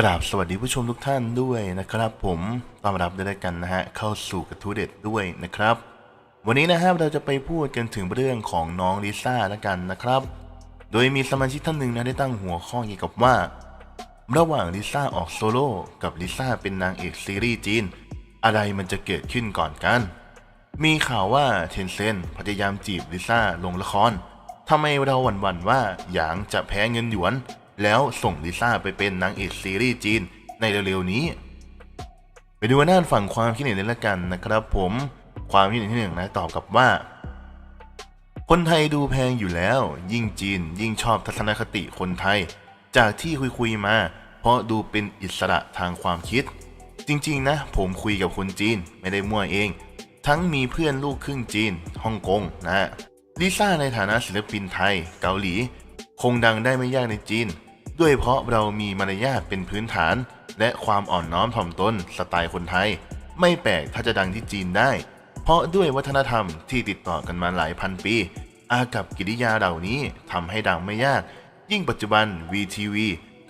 กราบสวัสดีผู้ชมทุกท่านด้วยนะครับ ผมต้อนรับด้วยกันนะฮะเข้าสู่กระทู้เด็ดด้วยนะครับ วันนี้นะครับเราจะไปพูดกันถึงเรื่องของน้องลิซ่าแล้วกันนะครับ โดยมีสมาชิกท่านหนึ่งนะได้ตั้งหัวข้อเกี่ยวกับว่า ระหว่างลิซ่าออกโซโล่กับลิซ่าเป็นนางเอกซีรีส์จีน อะไรมันจะเกิดขึ้นก่อนกัน มีข่าวว่าเทนเซนพยายามจีบลิซ่าลงละครทำไมเราหวั่นๆว่าหยางจะแพ้เงินหยวน แล้วส่งลิซ่าไปเป็นนางเอกซีรีส์จีนในเร็วๆนี้ ไปดูหน้านฝั่งความคิดเห็นเลยละกันนะครับ ผมความคิดเห็นที่หนึ่งนะตอบกับว่า คนไทยดูแพงอยู่แล้ว ยิ่งจีน ยิ่งชอบทัศนคติคนไทย จากที่คุยๆมา เพราะดูเป็นอิสระทางความคิด จริงๆ นะ ผมคุยกับคนจีนไม่ได้มั่วเอง ทั้งมีเพื่อนลูกครึ่งจีนฮ่องกงนะฮะลิซ่าในฐานะศิลปินไทย เกาหลี คงดังได้ไม่ยากในจีน ด้วยเพราะเรามีมารยาทเป็นพื้นฐาน และความอ่อนน้อมถ่อมตนสไตล์คนไทย ไม่แปลกถ้าจะดังที่จีนได้ เพราะด้วยวัฒนธรรมที่ติดต่อกันมาหลายพันปี อากับกิริยาเหล่านี้ทำให้ดังไม่ยาก ยิ่งปัจจุบัน VTV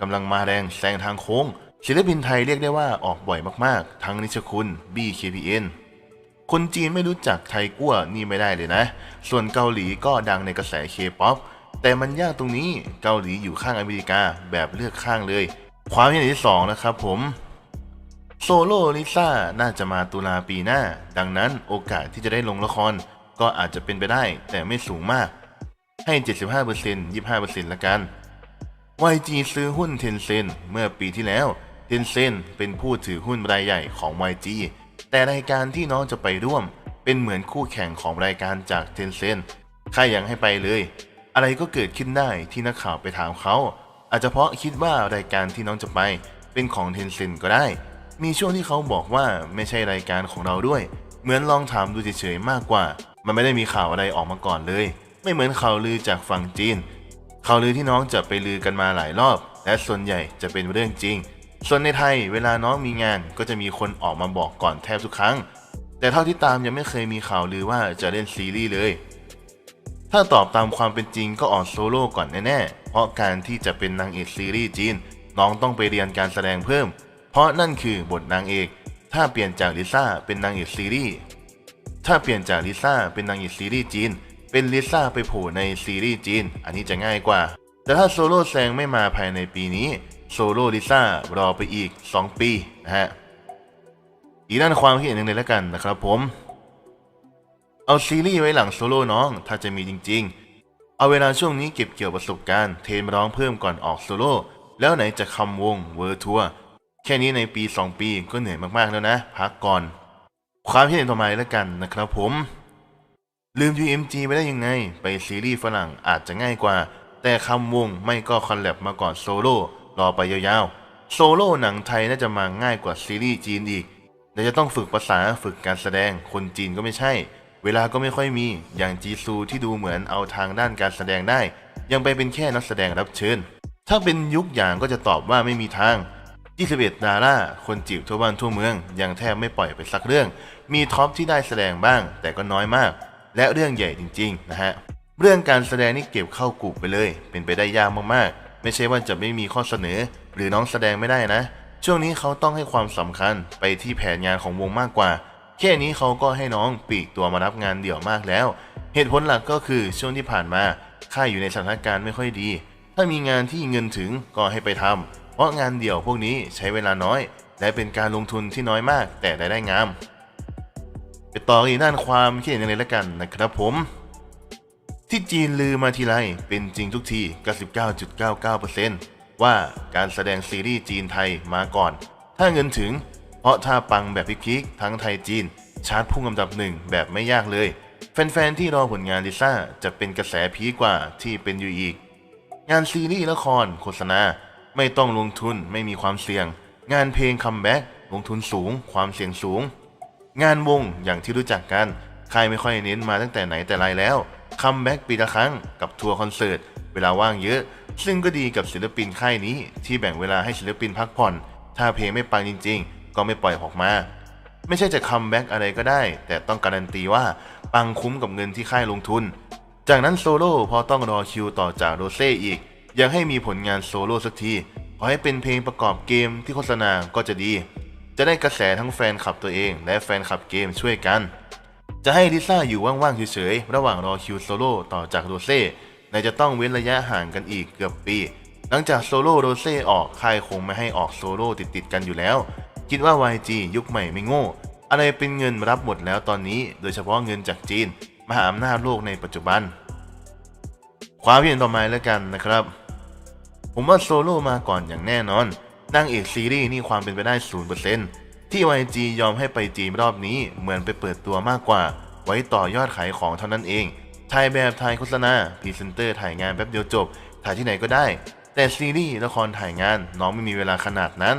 กำลังมาแรงแซงทางโค้งศิลปินไทยเรียกได้ว่าออกบ่อยมากๆ ทั้งนิชคุณ BKPN คนจีนไม่รู้จักไทยกั้วนี่ไม่ได้เลยนะ ส่วนเกาหลีก็ดังในกระแสเคป๊อป แต่มันยากตรงนี้เกาหลีอยู่ข้างอเมริกาแบบเลือกข้างเลย ความเห็นที่สองนะครับผมโซโล่ลิซ่าน่าจะมาตุลาปีหน้า ดังนั้นโอกาสที่จะได้ลงละคร ก็อาจจะเป็นไปได้ แต่ไม่สูงมาก ให้ 75% 25%ละกัน YG ซื้อหุ้น Tencent เมื่อปีที่แล้ว Tencent เป็นผู้ถือหุ้นรายใหญ่ของ YG แต่รายการที่น้องจะไปร่วม เป็นเหมือนคู่แข่งของรายการจาก Tencent ใครอยังให้ไปเลย อะไรก็เกิดขึ้นได้ที่นักข่าวไปถามเขา อาจจะเพราะคิดว่ารายการที่น้องจะไปเป็นของ Tencent ก็ได้ มีช่วงที่เขาบอกว่าไม่ใช่รายการของเราด้วย เหมือนลองถามดูเฉยๆมากกว่า มันไม่ได้มีข่าวอะไรออกมาก่อนเลย ไม่เหมือนข่าวลือจากฝั่งจีนข่าวลือที่น้องจะไปลือกันมาหลายรอบ และส่วนใหญ่จะเป็นเรื่องจริง ส่วนในไทยเวลาน้องมีงานก็จะมีคนออกมาบอกก่อนแทบทุกครั้ง แต่เท่าที่ตามยังไม่เคยมีข่าวลือว่าจะเล่นซีรีส์เลย ถ้าตอบตามความเป็นจริงก็ออกโซโล่ก่อนแน่ๆ เพราะการที่จะเป็นนางเอกซีรีส์จีน น้องต้องไปเรียนการแสดงเพิ่ม เพราะนั่นคือบทนางเอก ถ้าเปลี่ยนจากลิซ่าเป็นนางเอกซีรีส์ ถ้าเปลี่ยนจากลิซ่าเป็นนางเอกซีรีส์จีน เป็นลิซ่าไปโผล่ในซีรีส์จีน อันนี้จะง่ายกว่า แต่ถ้าโซโล่แซงไม่มาภายในปีนี้ โซโล่ลิซ่ารอไปอีก 2 ปีนะฮะ อีกด้านความคิดเห็นหนึ่งเลยแล้วกันนะครับผม เอาซีรีส์ไว้หลังโซโล่น้อง ถ้าจะมีจริง ๆ เอาเวลาช่วงนี้เก็บเกี่ยวประสบการณ์เทนร้องเพิ่มก่อนออกโซโล่แล้วไหนจะคำวงเวอร์ทัวร์แค่นี้ในปี 2 ปีก็เหนื่อยมากๆแล้วนะ พักก่อน ความคิดเห็นต่อมาแล้วกันนะครับผม ลืม UMG ไปได้ยังไง ไปซีรีส์ฝรั่งอาจจะง่ายกว่า แต่คำวงไม่ก็คอนแลบมาก่อนโซโล่รอไปยาวๆ โซโล่หนังไทยน่าจะมาง่ายกว่าซีรีส์จีนอีกแต่จะต้องฝึกภาษาฝึกการแสดงคนจีนก็ไม่ใช่ เวลาก็ไม่ค่อยมี อย่างจีซูที่ดูเหมือนเอาทางด้านการแสดงได้ ยังไปเป็นแค่นักแสดงรับเชิญ ถ้าเป็นยุคอย่างก็จะตอบว่าไม่มีทาง 21 ดาราคนจีบทั่วบ้านทั่วเมือง ยังแทบไม่ปล่อยไปสักเรื่อง มีท็อปที่ได้แสดงบ้าง แต่ก็น้อยมาก และเรื่องใหญ่จริงๆนะฮะ เรื่องการแสดงนี่เก็บเข้ากลุ่มไปเลย เป็นไปได้ยากมากๆ ไม่ใช่ว่าจะไม่มีข้อเสนอ หรือน้องแสดงไม่ได้นะ ช่วงนี้เขาต้องให้ความสำคัญไปที่แผนงานของวงมากกว่า แค่นี้เขาก็ให้น้องปีกตัวมารับงานเดี่ยวมากแล้ว เหตุผลหลักก็คือช่วงที่ผ่านมาค่ายอยู่ในสถานการณ์ไม่ค่อยดี ถ้ามีงานที่เงินถึงก็ให้ไปทำเพราะงานเดี่ยวพวกนี้ใช้เวลาน้อย และเป็นการลงทุนที่น้อยมาก แต่รายได้งามไปต่ออีกด้านความคิดเห็นเลยละกันนะครับผม ที่จีนลือมาทีไรเป็นจริงทุกที 99.99%ว่าการแสดงซีรีส์จีนไทยมาก่อน ถ้าเงินถึง ราะถ้าปังแบบพลิกๆทั้งไทยจีน ชาร์ตพุ่งอันดับหนึ่งแบบไม่ยากเลย แฟนๆที่รอผลงานลิซ่าจะเป็นกระแสพีกว่าที่เป็นอยู่อีก งานซีรีส์ละคร โฆษณา ไม่ต้องลงทุนไม่มีความเสี่ยง งานเพลงคัมแบ็กลงทุนสูง ความเสี่ยงสูง งานวงอย่างที่รู้จักกันค่ายไม่ค่อยเน้นมาตั้งแต่ไหนแต่ไรแล้วคัมแบ็กปีละครั้งกับทัวร์คอนเสิร์ตเวลาว่างเยอะ ซึ่งก็ดีกับศิลปินค่ายนี้ที่แบ่งเวลาให้ศิลปินพักผ่อน ถ้าเพลงไม่ปังจริงๆ ก็ไม่ปล่อยออกมา ไม่ใช่จะคัมแบ็กอะไรก็ได้ แต่ต้องการันตีว่าปังคุ้มกับเงินที่ค่ายลงทุน จากนั้นโซโล่พอต้องรอคิวต่อจากโรเซ่อีก ยังให้มีผลงานโซโล่สักที ขอให้เป็นเพลงประกอบเกมที่โฆษณาก็จะดี จะได้กระแสทั้งแฟนคลับตัวเอง และแฟนคลับเกมช่วยกัน จะให้ลิซ่าอยู่ว่างๆเฉยๆระหว่างรอคิวโซโล่ต่อจากโรเซ่ในจะต้องเว้นระยะห่างกันอีกเกือบปีหลังจากโซโล่โรเซ่ออกค่ายคงไม่ให้ออกโซโล่ติดๆกันอยู่แล้ว คิดว่า YG ยุคใหม่ไม่โง่ อะไรเป็นเงินรับหมดแล้วตอนนี้ โดยเฉพาะเงินจากจีน มหาอำนาจโลกในปัจจุบัน ความเห็นต่อมาแล้วกันนะครับ ผมว่าโซโล่มาก่อนอย่างแน่นอนนางเอกซีรีส์นี่ความเป็นไปได้ศูนย์เปอร์เซ็นที่ YG ยอมให้ไปจีนรอบนี้เหมือนไปเปิดตัวมากกว่า ไว้ต่อยอดขายของเท่านั้นเองถ่ายแบบถ่ายโฆษณาพรีเซนเตอร์ถ่ายงานแป๊บเดียวจบ ถ่ายที่ไหนก็ได้ แต่ซีรีส์ละครถ่ายงานน้องไม่มีเวลาขนาดนั้น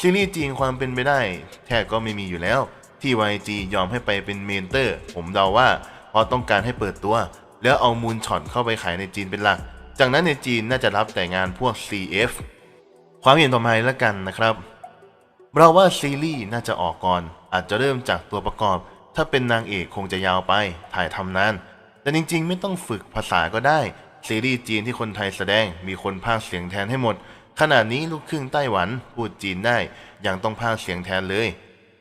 ซีรีส์จีนความเป็นไปได้ แทบก็ไม่มีอยู่แล้ว ที่ YG ยอมให้ไปเป็นเมนเตอร์ ผมเดาว่าเพราะต้องการให้เปิดตัว แล้วเอามูลช็อตเข้าไปขายในจีนเป็นหลัก จากนั้นในจีนน่าจะรับแต่งานพวก CF ความเห็นต่อมาแล้วกันนะครับ เราว่าซีรีส์น่าจะออกก่อน อาจจะเริ่มจากตัวประกอบ ถ้าเป็นนางเอกคงจะยาวไป ถ่ายทำนาน แต่จริงๆ ไม่ต้องฝึกภาษาก็ได้ ซีรีส์จีนที่คนไทยแสดงมีคนพากเสียงแทนให้หมด ขนาดนี้ลูกครึ่งไต้หวันพูดจีนได้ยังต้องพากเสียงแทนเลย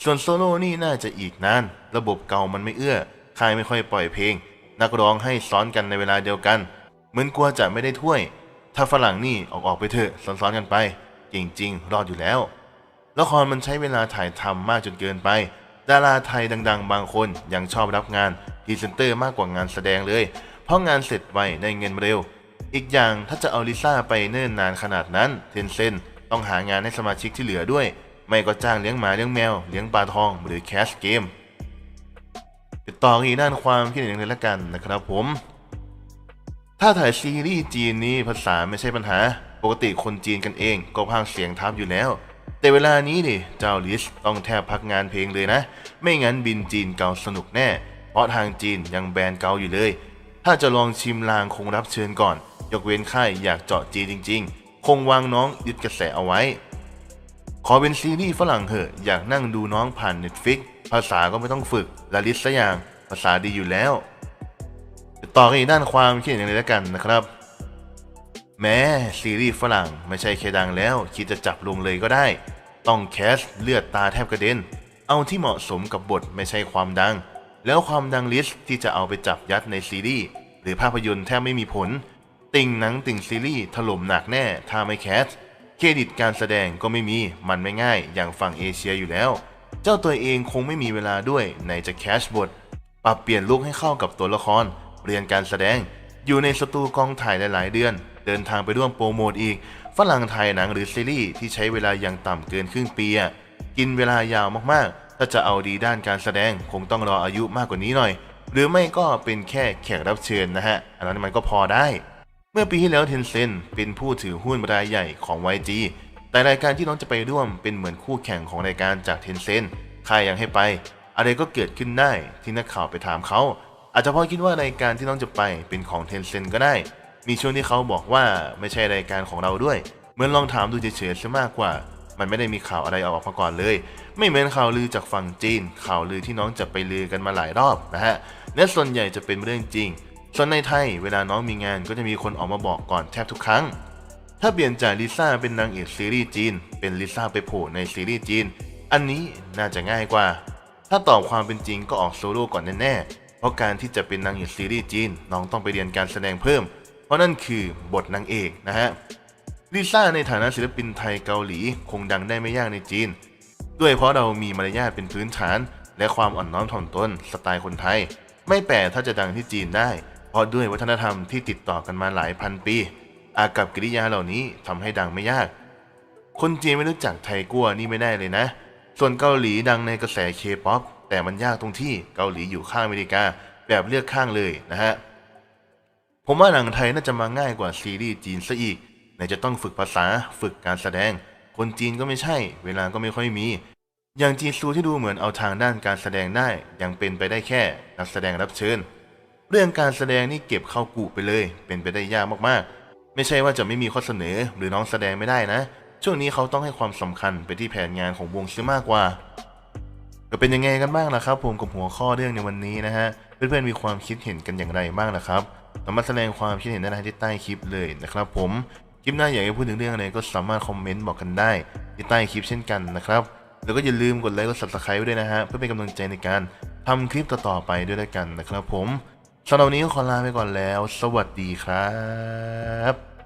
ส่วนโซโล่นี่น่าจะอีกนาน ระบบเก่ามันไม่เอื้อค่ายไม่ค่อยปล่อยเพลง นักร้องให้ซ้อนกันในเวลาเดียวกัน เหมือนกลัวจะไม่ได้ถ้วย ถ้าฝรั่งนี่ออกออกไปเถอะซ้อนๆกันไปจริงๆ รอดอยู่แล้วละครมันใช้เวลาถ่ายทำมากจนเกินไป ดาราไทยดัง ๆ บางคนยังชอบรับงานพรีเซนเตอร์มากกว่างานแสดงเลย เพราะงานเสร็จไวได้เงินเร็ว อีกอย่างถ้าจะเอาลิซ่าไปเนิ่นนานขนาดนั้น เทนเซนต้องหางานให้สมาชิกที่เหลือด้วย ไม่ก็จ้างเลี้ยงหมาเลี้ยงแมว เลี้ยงปลาทองหรือแคสเกมติดต่ออีกด้านความคิดเห็นเลยละกันนะครับผม ถ้าถ่ายซีรีส์จีนนี้ภาษาไม่ใช่ปัญหา ปกติคนจีนกันเองก็พากย์เสียงทับอยู่แล้ว แต่เวลานี้ดิเจ้าลิสต้องแทบพักงานเพลงเลยนะ ไม่งั้นบินจีนเกาสนุกแน่ เพราะทางจีนยังแบนเกาอยู่เลย ถ้าจะลองชิมลางคงรับเชิญก่อน ยกเว้นค่ายอยากเจาะจีจริง ๆ คงวางน้องยึดกระแสเอาไว้ ขอเป็นซีรีส์ฝรั่งเหอะอยากนั่งดูน้องผ่าน Netflix ภาษาก็ไม่ต้องฝึกละลิสซะอย่างภาษาดีอยู่แล้วต่อกันอีกด้านความคิดเห็นเลยแล้วกันนะครับ แม้ซีรีส์ฝรั่งไม่ใช่แค่ดังแล้ว คิดจะจับลงเลยก็ได้ ต้องแคสเลือดตาแทบกระเด็น เอาที่เหมาะสมกับบทไม่ใช่ความดัง แล้วความดังลิสต์ที่จะเอาไปจับยัดในซีรีส์หรือภาพยนตร์แทบไม่มีผล ติ่งหนังติ่งซีรีส์ถล่มหนักแน่ถ้าไม่แคสเครดิตการแสดงก็ไม่มีมันไม่ง่ายอย่างฝั่งเอเชียอยู่แล้ว เจ้าตัวเองคงไม่มีเวลาด้วยในจะแคชบท ปรับเปลี่ยนลุคให้เข้ากับตัวละคร เรียนการแสดง อยู่ในสตูกองถ่ายหลายๆ เดือน เดินทางไปร่วมโปรโมทอีก ฝรั่งไทยหนังหรือซีรีส์ที่ใช้เวลาอย่างต่ำเกินครึ่งปีอะกินเวลายาวมากๆ ถ้าจะเอาดีด้านการแสดงคงต้องรออายุมากกว่านี้หน่อย หรือไม่ก็เป็นแค่แขกรับเชิญนะฮะ อันนั้นมันก็พอได้ มื่อปีที่แล้วเทนเซนเป็นผู้ถือหุ้นรายใหญ่ของ YG แต่รายการที่น้องจะไปร่วมเป็นเหมือนคู่แข่งของรายการจากเทนเซนใค่ายยังให้ไป อะไรก็เกิดขึ้นได้ที่นักข่าวไปถามเขาอาจจะเพราะคิดว่ารายการที่น้องจะไปเป็นของเทนเซนก็ได้ มีช่วงที่เขาบอกว่าไม่ใช่รายการของเราด้วย เหมือนลองถามดูเฉยๆซะมากกว่า มันไม่ได้มีข่าวอะไรออกมาก่อนเลย ไม่เหมือนข่าวลือจากฝั่งจีน ข่าวลือที่น้องจะไปลือกันมาหลายรอบนะฮะและส่วนใหญ่จะเป็นเรื่องจริง ส่วนในไทยเวลาน้องมีงานก็จะมีคนออกมาบอกก่อนแทบทุกครั้ง ถ้าเปลี่ยนจากลิซ่าเป็นนางเอกซีรีส์จีน เป็นลิซ่าไปโผล่ในซีรีส์จีน อันนี้น่าจะง่ายกว่า ถ้าตอบความเป็นจริงก็ออกโซโล่ก่อนแน่ๆ เพราะการที่จะเป็นนางเอกซีรีส์จีนน้องต้องไปเรียนการแสดงเพิ่ม เพราะนั่นคือบทนางเอกนะฮะ ลิซ่าในฐานะศิลปินไทยเกาหลีคงดังได้ไม่ยากในจีน ด้วยเพราะเรามีมารยาทเป็นพื้นฐาน และความอ่อนน้อมถ่อมตนสไตล์คนไทย ไม่แปลกถ้าจะดังที่จีนได้ เพราะด้วยวัฒนธรรมที่ติดต่อกันมาหลายพันปี อากับกิริยาเหล่านี้ทำให้ดังไม่ยาก คนจีนไม่รู้จักไทยกั้วนี่ไม่ได้เลยนะ ส่วนเกาหลีดังในกระแสเคป๊อปแต่มันยากตรงที่เกาหลีอยู่ข้างอเมริกาแบบเลือกข้างเลยนะฮะ ผมว่าหนังไทยน่าจะมาง่ายกว่าซีรีส์จีนซะอีกไหนจะต้องฝึกภาษาฝึกการแสดง คนจีนก็ไม่ใช่ เวลาก็ไม่ค่อยมี อย่างจีซูที่ดูเหมือนเอาทางด้านการแสดงได้ยังเป็นไปได้แค่นักแสดงรับเชิญ เรื่องการแสดงนี่เก็บเข้ากูไปเลย เป็นไปได้ยากมากๆ ไม่ใช่ว่าจะไม่มีข้อเสนอหรือน้องแสดงไม่ได้นะ ช่วงนี้เขาต้องให้ความสำคัญไปที่แผนงานของวงซื้อมากกว่าก็เป็นยังไงกันบ้างล่ะครับผมกับหัวข้อเรื่องในวันนี้นะฮะเพื่อนๆมีความคิดเห็นกันอย่างไรบ้างล่ะครับสามารถแสดงความคิดเห็นได้ที่ใต้คลิปเลยนะครับ ผมคลิปหน้าอยากจะพูดถึงเรื่องอะไรก็สามารถคอมเมนต์บอกกันได้ที่ใต้คลิปเช่นกันนะครับแล้วก็อย่าลืมกดไลค์กด subscribe ด้วยนะฮะเพื่อเป็นกำลังใจในการทำคลิปต่อๆไปด้วยกันนะครับ ผม สำหรับวันนี้ขอลาไปก่อนแล้ว สวัสดีครับ